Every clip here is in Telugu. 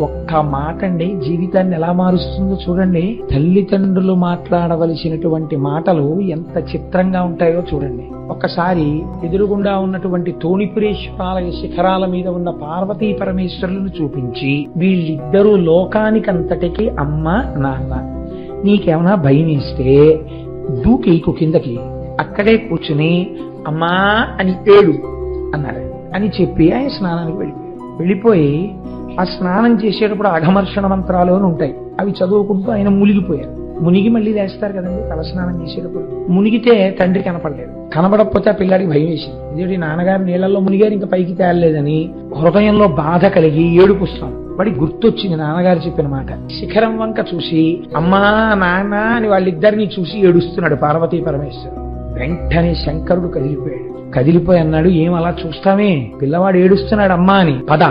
ఒక్క మాట అండి జీవితాన్ని ఎలా మారుస్తుందో చూడండి. తల్లిదండ్రులు మాట్లాడవలసినటువంటి మాటలు ఎంత చిత్రంగా ఉంటాయో చూడండి. ఒక్కసారి ఎదురుగుండా ఉన్నటువంటి తోణిపురేశ్వరాలయ శిఖరాల మీద ఉన్న పార్వతీ పరమేశ్వరులను చూపించి వీళ్ళిద్దరూ లోకానికంతటికి అమ్మ నాన్న నీకేమైనా భయం ఇస్తే దూకేకు కిందకి అక్కడే కూర్చుని అమ్మా అని ఏడు అన్నారు. అని చెప్పి ఆయన స్నానానికి వెళ్ళిపోయారు. వెళ్ళిపోయి ఆ స్నానం చేసేటప్పుడు అఘమర్షణ మంత్రాలు అని ఉంటాయి. అవి చదువుకుంటూ ఆయన మునిగిపోయారు. మునిగి మళ్ళీ లేస్తారు కదండి తల స్నానం చేసేటప్పుడు. మునిగితే తండ్రి కనపడలేదు. కనబడకపోతే ఆ పిల్లాడికి భయం వేసింది. ఇదేంటి నాన్నగారు నీళ్ళల్లో మునిగారు ఇంకా పైకి తేలలేదని హృదయంలో బాధ కలిగి ఏడుపుస్తాం వాడి గుర్తొచ్చింది నాన్నగారు చెప్పిన మాట. శిఖరం వంక చూసి అమ్మా నాన్న అని వాళ్ళిద్దరిని చూసి ఏడుస్తున్నాడు పార్వతీ పరమేశ్వరుడు వెంటనే శంకరుడు కదిలిపోయాడు. కదిలిపోయి అన్నాడు ఏం అలా చూస్తామే? పిల్లవాడు ఏడుస్తున్నాడు అమ్మా అని. పద.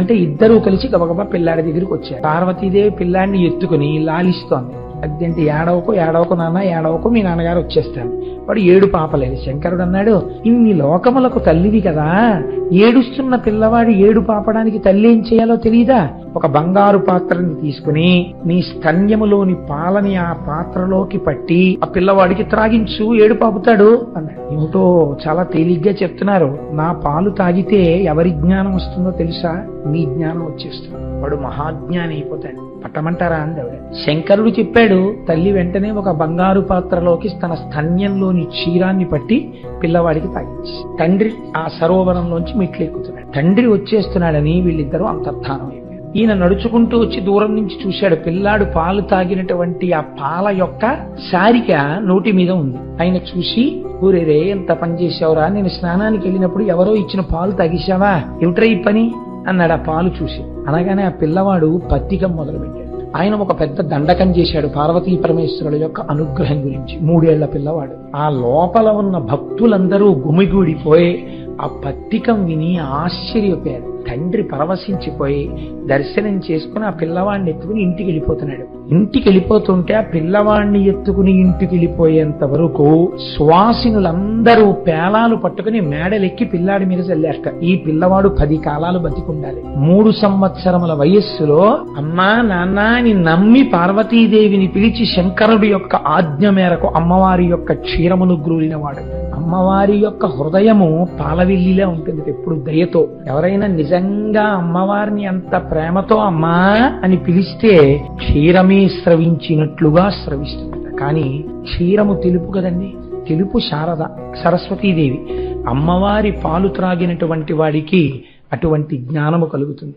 అంటే ఇద్దరూ కలిసి గబగబా పిల్లాడి దగ్గరికి వచ్చారు. పార్వతీదేవి పిల్లాడిని ఎత్తుకుని లాలిస్తోంది. అదేంటి ఏడవకు ఏడవకు నాన్న ఏడవకు మీ నాన్నగారు వచ్చేస్తాను వాడు ఏడు పాపలేదు శంకరుడు అన్నాడు. ఇన్ని లోకములకు తల్లివి కదా. ఏడుస్తున్న పిల్లవాడు ఏడు పాపడానికి తల్లి ఏం చేయాలో తెలియదా ఒక బంగారు పాత్రని తీసుకుని నీ స్తన్యములోని పాలని ఆ పాత్రలోకి పట్టి ఆ పిల్లవాడికి త్రాగించు ఏడు పాపుతాడు అన్నాడు. ఏమిటో చాలా తేలిగ్గా చెప్తున్నారు. నా పాలు తాగితే ఎవరి జ్ఞానం వస్తుందో తెలుసా? మీ జ్ఞానం వచ్చేస్తుంది. వాడు మహాజ్ఞాని అయిపోతాడు. పట్టమంటారా అంది ఆవిడ. శంకరుడు చెప్పాడు తల్లి వెంటనే ఒక బంగారు పాత్రలోకి తన స్తన్యంలోని క్షీరాన్ని పట్టి పిల్లవాడికి తాగించి తండ్రి ఆ సరోవరంలోంచి మెట్లు ఎక్కుతున్నాడు తండ్రి వచ్చేస్తున్నాడని వీళ్ళిద్దరూ అంతర్ధానం అయిపోయారు. ఈయన నడుచుకుంటూ వచ్చి దూరం నుంచి చూశాడు. పిల్లాడు పాలు తాగినటువంటి ఆ పాల యొక్క సారిక నోటి మీద ఉంది. ఆయన చూసి ఊరేరే ఎంత పని చేసావురా నేను స్నానానికి వెళ్ళినప్పుడు ఎవరో ఇచ్చిన పాలు తాగేశావా? ఏమిట్రా ఈ పని? అన్నాడు. ఆ పాలు చూసి. అనగానే ఆ పిల్లవాడు పత్తికం మొదలుపెట్టాడు. ఆయన ఒక పెద్ద దండకం చేశాడు పార్వతీ పరమేశ్వరుల యొక్క అనుగ్రహం గురించి. మూడేళ్ళ పిల్లవాడు. ఆ లోపల ఉన్న భక్తులందరూ గుమిగూడిపోయి ఆ పత్తికం విని ఆశ్చర్యపోయారు. తండ్రి పరవశించిపోయి దర్శనం చేసుకుని ఆ పిల్లవాడిని ఎత్తుకుని ఇంటికి వెళ్ళిపోతున్నాడు. ఇంటికి వెళ్ళిపోతుంటే ఆ పిల్లవాడిని ఎత్తుకుని ఇంటికి వెళ్ళిపోయేంత వరకు సువాసినులందరూ పేలాలు పట్టుకుని మేడలెక్కి పిల్లాడి మీద చల్లారట. ఈ పిల్లవాడు పది కాలాలు బతికుండాలి. మూడు సంవత్సరముల వయస్సులో అమ్మా నాన్న అని నమ్మి పార్వతీదేవిని పిలిచి శంకరుడి యొక్క ఆజ్ఞ మేరకు అమ్మవారి యొక్క క్షీరమును గ్రూలిన వాడు అమ్మవారి యొక్క హృదయము పాలవిల్లిలా ఉంటుంది ఎప్పుడు దయతో. ఎవరైనా నిజంగా అమ్మవారిని అంత ప్రేమతో అమ్మా అని పిలిస్తే క్షీరమే స్రవించినట్లుగా స్రవిస్తుంది. కానీ క్షీరము తెలుపు కదండి. తెలుపు శారద సరస్వతీదేవి. అమ్మవారి పాలు త్రాగినటువంటి వాడికి అటువంటి జ్ఞానము కలుగుతుంది.